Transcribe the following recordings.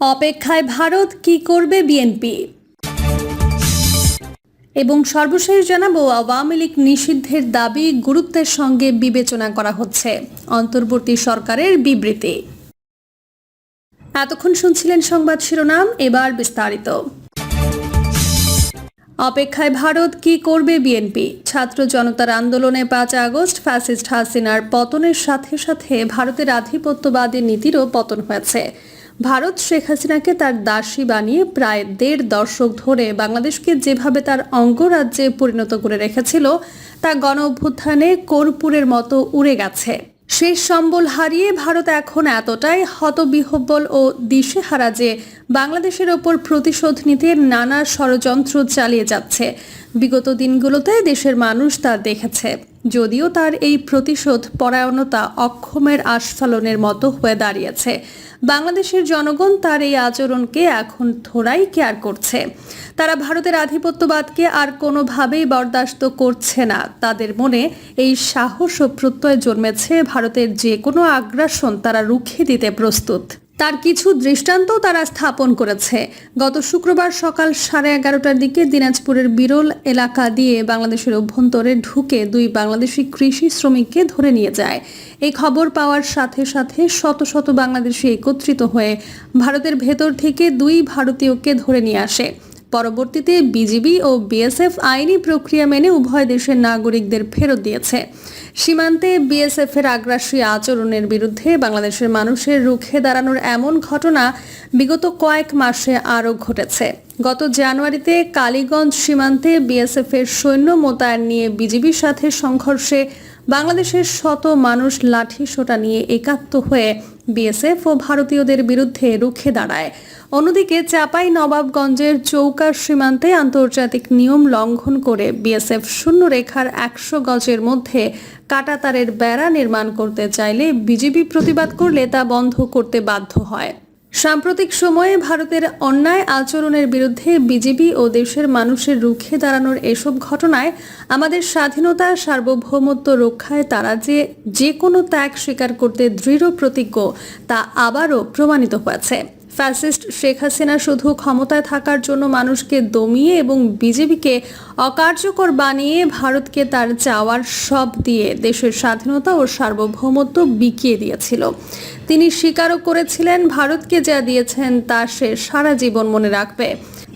অপেক্ষায় ভারত কি করবে বিএনপি? এবং সর্বশেষ জানাব, আওয়ামী লীগ নিষিদ্ধের দাবি গুরুত্বের সঙ্গে বিবেচনা করা হচ্ছে। অন্তর্বর্তী সরকারের বিবৃতি। এতক্ষণ শুনছিলেন সংবাদ শিরোনাম, এবার বিস্তারিত। অপেক্ষায় ভারত কি করবে বিএনপি? ছাত্র জনতার আন্দোলনে পাঁচ আগস্ট ফ্যাসিস্ট হাসিনার পতনের সাথে সাথে ভারতের আধিপত্যবাদী নীতিরও পতন হয়েছে। ভারত শেখ হাসিনাকে তার দাসী বানিয়ে প্রায় দেড় দশক ধরে বাংলাদেশকে যেভাবে তার অঙ্গরাজ্যে পরিণত করে রেখেছিল, তা গণ অভ্যুত্থানে কর্পূরের মতো উড়ে গেছে। শেষ সম্বল হারিয়ে ভারত এখন এতটাই হতবিহব্বল ও দিশেহারা যে বাংলাদেশের ওপর প্রতিশোধ নিতে নানা ষড়যন্ত্র চালিয়ে যাচ্ছে। বিগত দিনগুলোতে দেশের মানুষ তা দেখেছে। যদিও তার এই প্রতিশোধ পরায়ণতা অক্ষমের আস্ফালনের মতো হয়ে দাঁড়িয়েছে। বাংলাদেশের জনগণ তার এই আচরণকে এখন থোড়াই কেয়ার করছে। তারা ভারতের আধিপত্যবাদকে আর কোনোভাবেই বরদাস্ত করছে না। তাদের মনে এই সাহস ও প্রত্যয় জন্মেছে ভারতের যে কোনো আগ্রাসন তারা রুখে দিতে প্রস্তুত। তার কিছু দৃষ্টান্তও তারা স্থাপন করেছে। গত শুক্রবার সকাল সাড়ে এগারোটার দিকে দিনাজপুরের বিরল এলাকা দিয়ে বাংলাদেশের অভ্যন্তরে ঢুকে দুই বাংলাদেশি কৃষি শ্রমিককে ধরে নিয়ে যায়। এই খবর পাওয়ার সাথে সাথে শত শত বাংলাদেশি একত্রিত হয়ে ভারতের ভেতর থেকে দুই ভারতীয়কে ধরে নিয়ে আসে। পরবর্তীতে বিজিবি ও বিএসএফ আইনি প্রক্রিয়া মেনে উভয় দেশের নাগরিকদের ফেরত দিয়েছে। সীমান্তে বিএসএফ এর আগ্রাসী আচরণের বিরুদ্ধে বাংলাদেশের মানুষের রুখে দাঁড়ানোর এমন ঘটনা বিগত কয়েক মাসে আরও ঘটেছে। গত জানুয়ারিতে কালীগঞ্জ সীমান্তে বিএসএফ এর সৈন্য মোতায়েন নিয়ে বিজিবির সাথে সংঘর্ষে বাংলাদেশের শত মানুষ লাঠি সোটা নিয়ে একাত্ম হয়ে বিএসএফ ও ভারতীয়দের বিরুদ্ধে রুখে দাঁড়ায়। অন্যদিকে চাপাই নবাবগঞ্জের চৌকার সীমান্তে আন্তর্জাতিক নিয়ম লঙ্ঘন করে বিএসএফ শূন্য রেখার একশো গজের মধ্যে কাটাতারের বেড়া নির্মাণ করতে চাইলে বিজেপি প্রতিবাদ করলে তা বন্ধ করতে বাধ্য হয়। সাম্প্রতিক সময়ে ভারতের অন্যায় আচরণের বিরুদ্ধে বিজেপি ও দেশের মানুষের রুখে দাঁড়ানোর এসব ঘটনায় আমাদের স্বাধীনতা, সার্বভৌমত্ব রক্ষায় তারা যে যে কোনো ত্যাগ স্বীকার করতে দৃঢ় প্রতিজ্ঞ, তা আবারও প্রমাণিত হয়েছে। ফ্যাসিস্ট শেখ হাসিনা শুধু ক্ষমতায় থাকার জন্য মানুষকে দমিয়ে এবং বিজেপিকে অকার্যকর বানিয়ে ভারতকে তার চাওয়ার সব দিয়ে দেশের স্বাধীনতা ও সার্বভৌমত্ব বিকিয়ে দিয়েছিল। তিনি স্বীকারও করেছিলেন ভারতকে যা দিয়েছেন তা সে সারা জীবন মনে রাখবে।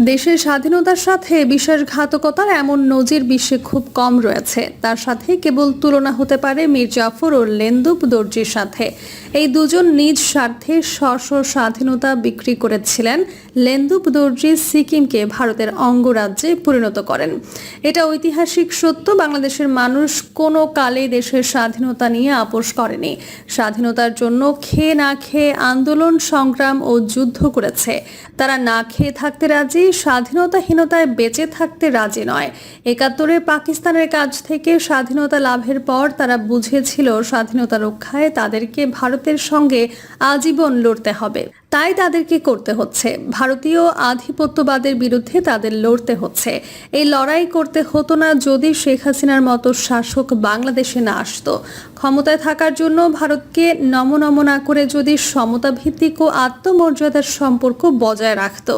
দেশের স্বাধীনতার সাথে বিশ্বাসঘাতকতার এমন নজির বিশ্বে খুব কম রয়েছে। তার সাথে কেবল তুলনা হতে পারে মীর জাফর ও লেন্দুপ দর্জির সাথে। এই দুজন নিজ স্বার্থে স্ব স্বাধীনতা বিক্রি করেছিলেন। লেন্দুপ দর্জি সিকিমকে ভারতের অঙ্গরাজ্যে পরিণত করেন। এটা ঐতিহাসিক সত্য। বাংলাদেশের মানুষ কোনো কালে দেশের স্বাধীনতা নিয়ে আপোষ করেনি। স্বাধীনতার জন্য খেয়ে না খেয়ে আন্দোলন, সংগ্রাম ও যুদ্ধ করেছে। তারা না খেয়ে থাকতে রাজি স্বাধীনতাহীনতায় বেঁচে থাকতে রাজি নয়। একাত্তরে পাকিস্তানের কাছ থেকে স্বাধীনতা লাভের পর তারা বুঝেছিল স্বাধীনতা রক্ষায় তাদেরকে ভারতের সঙ্গে আজীবন লড়তে হবে। তাই তাদেরকে করতে হচ্ছে। ভারতীয় আধিপত্যবাদের বিরুদ্ধে তাদের লড়তে হচ্ছে। এই লড়াই করতে হতো না যদি শেখ হাসিনার মতো শাসক বাংলাদেশে না আসতো। ক্ষমতায় থাকার জন্য ভারতকে নমনম না করে যদি সমতা ভিত্তিক ও আত্মমর্যাদার সম্পর্ক বজায় রাখত।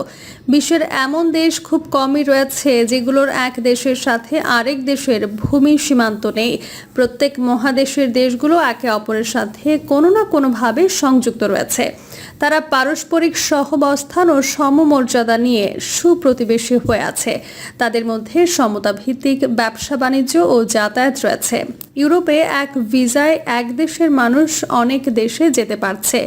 বিশ্বের এমন দেশ খুব কমই রয়েছে যেগুলোর এক দেশের সাথে আরেক দেশের ভূমি সীমান্ত নেই। প্রত্যেক মহাদেশের দেশগুলো একে অপরের সাথে কোনো না কোনোভাবে সংযুক্ত রয়েছে। তারা পারস্পরিক সহবস্থান ও সমমর্যাদা নিয়ে সুপ্রতিবেশী হয়ে আছে। তাদের মধ্যে সমতা ভিত্তিক ব্যবসা বাণিজ্য ও যাতায়াত রয়েছে। ইউরোপে এক ভিসায় এক দেশের মানুষ অনেক দেশে যেতে পারছে।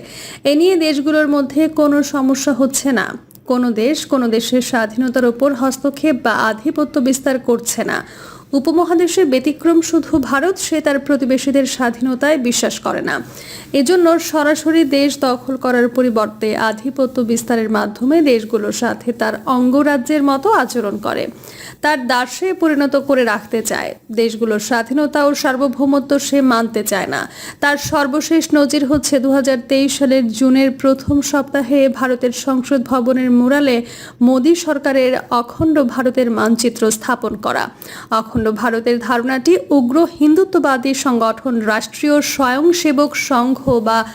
এ নিয়ে দেশগুলোর মধ্যে কোনো সমস্যা হচ্ছে না। কোনো দেশ কোনো দেশের স্বাধীনতার ওপর হস্তক্ষেপ বা আধিপত্য বিস্তার করছে না। উপমহাদেশে ব্যতিক্রম শুধু ভারত, সে তার প্রতিবেশীদের স্বাধীনতায় বিশ্বাস করে না। এজন্য সরাসরি দেশ দখল করার পরিবর্তে আধিপত্য বিস্তারের মাধ্যমে দেশগুলোর সাথে তার অঙ্গরাজ্যের মতো আচরণ করে। তার দাসে পরিণত করে রাখতে চায়। দেশগুলোর স্বাধীনতা ও সার্বভৌমত্ব সে মানতে চায় না। তার সর্বশেষ নজির হচ্ছে দু হাজার তেইশ সালের জুনের প্রথম সপ্তাহে ভারতের সংসদ ভবনের মুরালে মোদী সরকারের অখণ্ড ভারতের মানচিত্র স্থাপন করা। অখণ্ড ভারতের ধারণাটি উগ্র হিন্দুত্ববাদী সংগঠন রাষ্ট্রীয় স্বয়ংসেবক সংঘ বা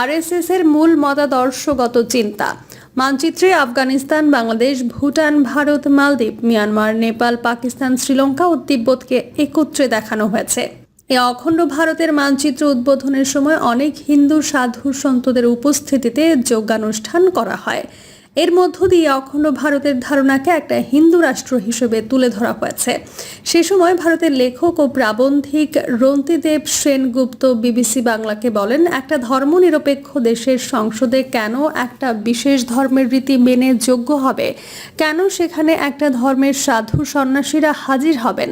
আরএসএস এর মূল মতাদর্শগত চিন্তা। মানচিত্রে আফগানিস্তান, বাংলাদেশ, ভুটান, ভারত, মালদ্বীপ, মিয়ানমার, নেপাল, পাকিস্তান, শ্রীলঙ্কা ও তিব্বতকে একত্রে দেখানো হয়েছে। এ অখণ্ড ভারতের মানচিত্র উদ্বোধনের সময় অনেক হিন্দু, সাধু সন্তদের উপস্থিতিতে যোগানুষ্ঠান করা হয়। এর মধ্য দিয়ে অখণ্ড ভারতের ধারণাকে একটা হিন্দু রাষ্ট্র হিসেবে তুলে ধরা হয়েছে। সে সময় ভারতের লেখক ও প্রাবন্ধিক রন্তিদেব সেনগুপ্ত বিবিসি বাংলাকে বলেন, একটা ধর্মনিরপেক্ষ দেশের সংসদে কেন একটা বিশেষ ধর্মের রীতি মেনে যোগ্য হবে? কেন সেখানে একটা ধর্মের সাধু সন্ন্যাসীরা হাজির হবেন?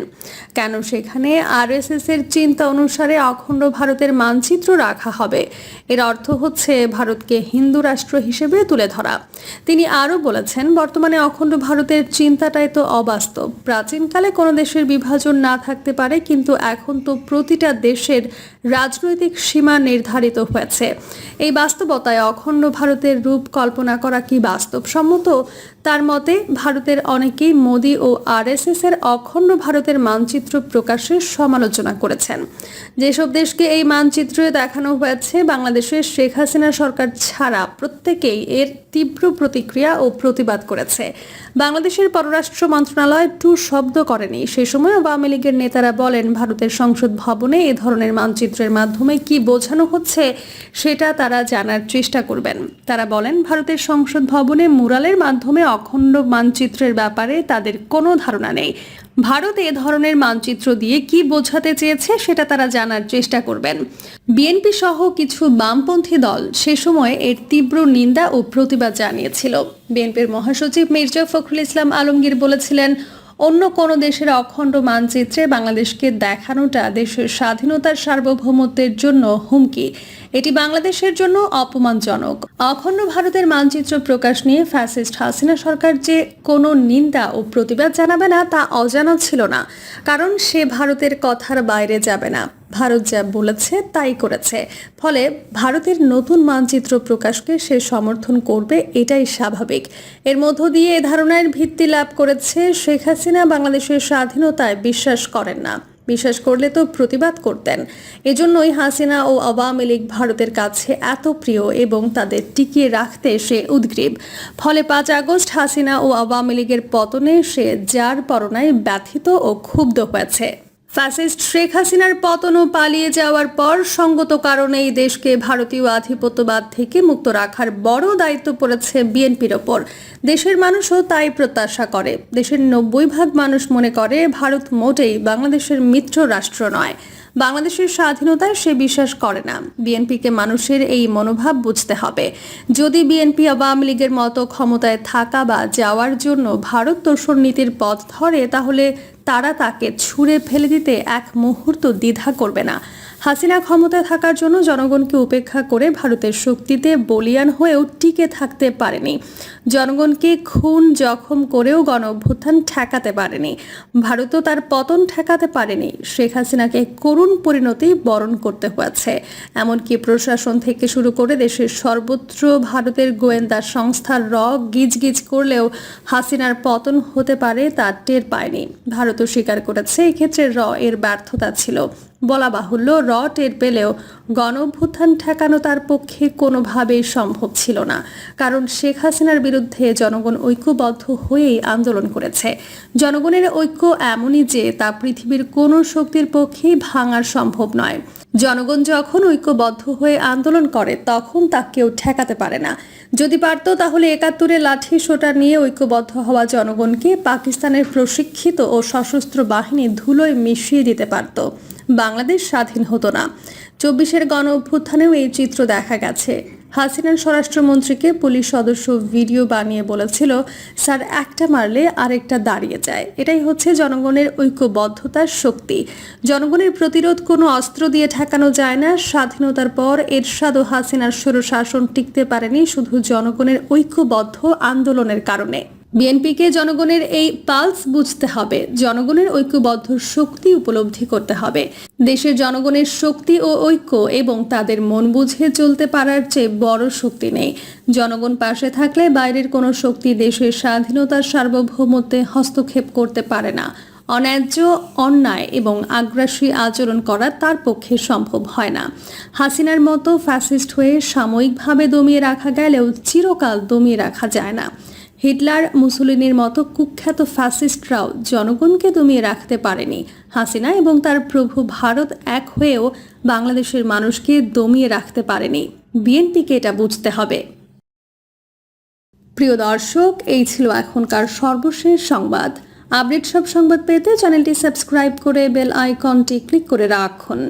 কেন সেখানে আরএসএস এর চিন্তা অনুসারে অখণ্ড ভারতের মানচিত্র রাখা হবে? এর অর্থ হচ্ছে, ভারতকে হিন্দু রাষ্ট্র হিসেবে তুলে ধরা। তিনি আরও বলেছেন, বর্তমানে অখণ্ড ভারতের চিন্তাটাই তো অবাস্তব। প্রাচীনকালে কোনো দেশের বিভাজন না থাকতে পারে, কিন্তু এখন তো প্রতিটা দেশের রাজনৈতিক সীমা নির্ধারিত হয়েছে। এই বাস্তবতায় অখণ্ড ভারতের রূপ কল্পনা করা কি বাস্তবসম্মত তার মতে, ভারতের অনেকেই মোদী ও আরএসএস এর অখণ্ড ভারতের মানচিত্র প্রকাশের সমালোচনা করেছেন। যেসব দেশকে এই মানচিত্রে দেখানো হয়েছে, বাংলাদেশের শেখ হাসিনা সরকার ছাড়া প্রত্যেকেই এর তীব্র প্রতিক্রিয়া ও প্রতিবাদ করেছে। বাংলাদেশের পররাষ্ট্র মন্ত্রণালয় টু শব্দ করেনি। সে সময় আওয়ামী লীগের নেতারা বলেন, ভারতের সংসদ ভবনে এ ধরনের মানচিত্রের মাধ্যমে কি বোঝানো হচ্ছে সেটা তারা জানার চেষ্টা করবেন। তারা বলেন, ভারতের সংসদ ভবনে মুরালের মাধ্যমে অখণ্ড মানচিত্রের ব্যাপারে তাদের কোনো ধারণা নেই। ভারত এ ধরনের মানচিত্র দিয়ে কি বোঝাতে চেয়েছে সেটা তারা জানার চেষ্টা করবেন। বিএনপি সহ কিছু বামপন্থী দল সে সময় এর তীব্র নিন্দা ও প্রতিবাদ জানিয়েছিল। বিএনপির মহাসচিব মির্জা ফখরুল ইসলাম আলমগীর বলেছিলেন, অন্য কোন দেশের অখণ্ড মানচিত্রে বাংলাদেশকে দেখানোটা দেশের স্বাধীনতার সার্বভৌমত্বের জন্য হুমকি। এটি বাংলাদেশের জন্য অপমানজনক। অখণ্ড ভারতের মানচিত্র প্রকাশ নিয়ে ফ্যাসিস্ট হাসিনা সরকার যে কোনো নিন্দা ও প্রতিবাদ জানাবে না, তা অজানা ছিল না। কারণ সে ভারতের কথার বাইরে যাবে না। ভারত যা বলেছে, তাই করেছে। ফলে ভারতের নতুন মানচিত্র প্রকাশকে সে সমর্থন করবে, এটাই স্বাভাবিক। এর মধ্য দিয়ে এ ধারণার ভিত্তি লাভ করেছে শেখ হাসিনা, বাংলাদেশের স্বাধীনতায় বিশ্বাস করেন না। বিশ্বাস করলে তো প্রতিবাদ করতেন। এজন্যই হাসিনা ও আওয়ামী লীগ ভারতের কাছে এত প্রিয় এবং তাদের টিকিয়ে রাখতে সে উদ্গ্রীব। ফলে পাঁচ আগস্ট হাসিনা ও আওয়ামী লীগের পতনে সে যার পরনায় ব্যথিত ও ক্ষুব্ধ হয়েছে। ফ্যাসিস্ট শেখ হাসিনার পতন ও পালিয়ে যাওয়ার পর সঙ্গত কারণে এই দেশকে ভারতীয় আধিপত্যবাদ থেকে মুক্ত রাখার বড় দায়িত্ব পড়েছে বিএনপির ওপর। দেশের মানুষও তাই প্রত্যাশা করে। দেশের নব্বই ভাগ মানুষ মনে করে, ভারত মোটেই বাংলাদেশের মিত্র রাষ্ট্র নয়। বাংলাদেশের স্বাধীনতায় সে বিশ্বাস করে না। বিএনপিকে মানুষের এই মনোভাব বুঝতে হবে। যদি বিএনপি আওয়ামী লীগের মতো ক্ষমতায় থাকা বা যাওয়ার জন্য ভারত তোষণ নীতির পথ ধরে, তাহলে তারা তাকে ছুঁড়ে ফেলে দিতে এক মুহূর্ত দ্বিধা করবে না। হাসিনা ক্ষমতায় থাকার জন্য জনগণকে উপেক্ষা করে ভারতের শক্তিতে বলিয়ান হয়েও টিকে থাকতে পারেনি। জনগণকে খুন জখম করেও গণ অভ্যুত্থান ঠেকাতে পারেনি। ভারতও তার পতন ঠেকাতে পারেনি। শেখ হাসিনাকে করুণ পরিণতি বরণ করতে হয়েছে। এমনকি প্রশাসন থেকে শুরু করে দেশের সর্বত্র ভারতের গোয়েন্দা সংস্থার র গিজ গিজ করলেও হাসিনার পতন হতে পারে তা টের পায়নি। ভারতও স্বীকার করেছে, এক্ষেত্রে র এর ব্যর্থতা ছিল। বলা বাহুল্য র টের পেলেও গণভ্যুত্থান ঠেকানো তার পক্ষে কোনোভাবেই সম্ভব ছিল না। কারণ শেখ হাসিনার বিরুদ্ধে জনগণ ঐক্যবদ্ধ হয়েই আন্দোলন করেছে। জনগণের ঐক্য এমনই যে তা পৃথিবীর কোনো শক্তির পক্ষেই ভাঙার সম্ভব নয়। জনগণ যখন ঐক্যবদ্ধ হয়ে আন্দোলন করে, তখন তা কেউ ঠেকাতে পারে না। যদি পারত, তাহলে একাত্তরে লাঠি সোটা নিয়ে ঐক্যবদ্ধ হওয়া জনগণকে পাকিস্তানের প্রশিক্ষিত ও সশস্ত্র বাহিনী ধুলোয় মিশিয়ে দিতে পারত। বাংলাদেশ স্বাধীন হতো না। চব্বিশের গণ অভ্যুত্থানেও এই চিত্র দেখা গেছে। হাসিনার স্বরাষ্ট্রমন্ত্রীকে পুলিশ সদস্য ভিডিও বানিয়ে বলেছিল, স্যার, একটা মারলে আরেকটা দাঁড়িয়ে যায়। এটাই হচ্ছে জনগণের ঐক্যবদ্ধতার শক্তি। জনগণের প্রতিরোধ কোনো অস্ত্র দিয়ে ঠেকানো যায় না। স্বাধীনতার পর এরশাদ ও হাসিনার স্বৈরশাসন টিকতে পারেনি শুধু জনগণের ঐক্যবদ্ধ আন্দোলনের কারণে। বিএনপিকে জনগণের এই পালস বুঝতে হবে, জনগণের ঐক্যবদ্ধ শক্তি উপলব্ধি করতে হবে। দেশের জনগণের শক্তি ও ঐক্য এবং তাদের মন বুঝে চলতে পারার চেয়ে বড় শক্তি নেই। জনগণ পাশে থাকলে বাইরের কোনো শক্তি দেশের স্বাধীনতার সার্বভৌমত্বে হস্তক্ষেপ করতে পারে না। অন্যায্য, অন্যায় এবং আগ্রাসী আচরণ করা তার পক্ষে সম্ভব হয় না। হাসিনার মতো ফ্যাসিস্ট হয়ে সাময়িকভাবে দমিয়ে রাখা গেলেও চিরকাল দমিয়ে রাখা যায় না। হিটলার মুসলিনের মতো কুখ্যাত ফ্যাসিস্টরাও জনগণকে দমিয়ে রাখতে পারেনি। হাসিনা এবং তার প্রভু ভারত এক হয়েও বাংলাদেশের মানুষকে দমিয়ে রাখতে পারেনি। বিএনপিকে এটা বুঝতে হবে। প্রিয় দর্শক, এই ছিল এখনকার সর্বশেষ সংবাদ। আপডেট সব সংবাদ পেতে চ্যানেলটি সাবস্ক্রাইব করে বেল আইকনটি ক্লিক করে রাখুন।